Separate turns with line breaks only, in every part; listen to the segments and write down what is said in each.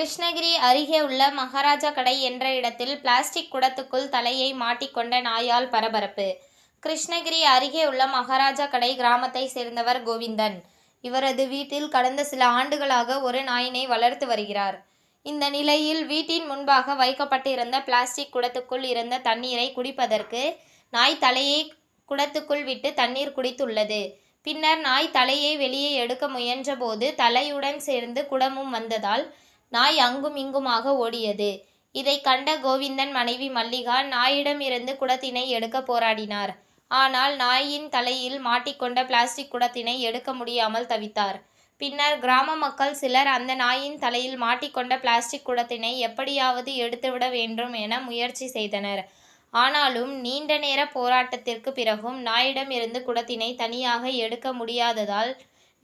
கிருஷ்ணகிரி அருகே உள்ள மகாராஜா கடை என்ற இடத்தில் பிளாஸ்டிக் குடத்துக்குள் தலையை மாட்டிக்கொண்ட நாயால் பரபரப்பு. கிருஷ்ணகிரி அருகே உள்ள மகாராஜா கடை கிராமத்தை சேர்ந்தவர் கோவிந்தன். இவரது வீட்டில் கடந்த சில ஆண்டுகளாக ஒரு நாயினை வளர்த்து வருகிறார். இந்த நிலையில் வீட்டின் முன்பாக வைக்கப்பட்டிருந்த பிளாஸ்டிக் குடத்துக்குள் இருந்த தண்ணீரை குடிப்பதற்கு நாய் தலையை குடத்துக்குள் விட்டு தண்ணீர் குடித்துள்ளது. பின்னர் நாய் தலையை வெளியே எடுக்க முயன்றபோது தலையுடன் சேர்ந்து குடமும் வந்ததால் நாய் அங்கும் இங்குமாக ஓடியது. இதை கண்ட கோவிந்தன் மனைவி மல்லிகா நாயிடமிருந்து குடத்தினை எடுக்க போராடினார். ஆனால் நாயின் தலையில் மாட்டிக்கொண்ட பிளாஸ்டிக் குடத்தினை எடுக்க முடியாமல் தவித்தார். பின்னர் கிராம மக்கள் சிலர் அந்த நாயின் தலையில் மாட்டிக்கொண்ட பிளாஸ்டிக் குடத்தினை எப்படியாவது எடுத்துவிட வேண்டும் என முயற்சி செய்தனர். ஆனாலும் நீண்ட நேர போராட்டத்திற்கு பிறகும் நாயிடமிருந்து குடத்தினை தனியாக எடுக்க முடியாததால்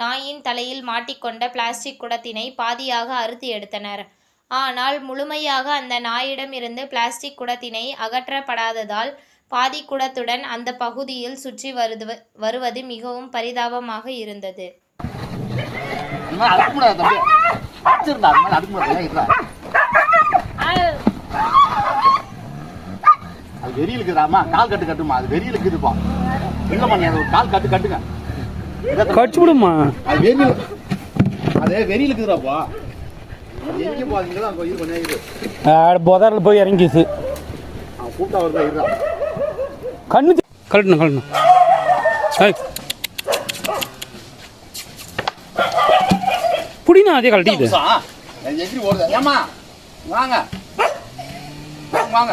நாயின் தலையில் மாட்டிக்கொண்ட பிளாஸ்டிக் குடத்தினை பாதியாக அறுத்து எடுத்தனர். ஆனால் முழுமையாக அந்த நாயிடமிருந்து பிளாஸ்டிக் குடத்தினை அகற்றப்படாததால் பாதி குடத்துடன் அந்த பகுதியில் சுற்றி வருது வருவது மிகவும் பரிதாபமாக இருந்தது.
அது வெறியில் இருக்குதாமா கால் கட்டு கட்டுமா அது வெறியில் இருக்குதுப்பா இல்லைம்மா நீ அது கால் கட்டு கட்டுங்க.
கடிச்சு விடுமா
அது வெறியில் இருக்குதுடாப்பா
புதரில் போய் இறங்கிச்சு கண்ணு கழட்டணும் கழட்டணும் புடினா அதே கழட்டிக்குது
வாங்க. வாங்க.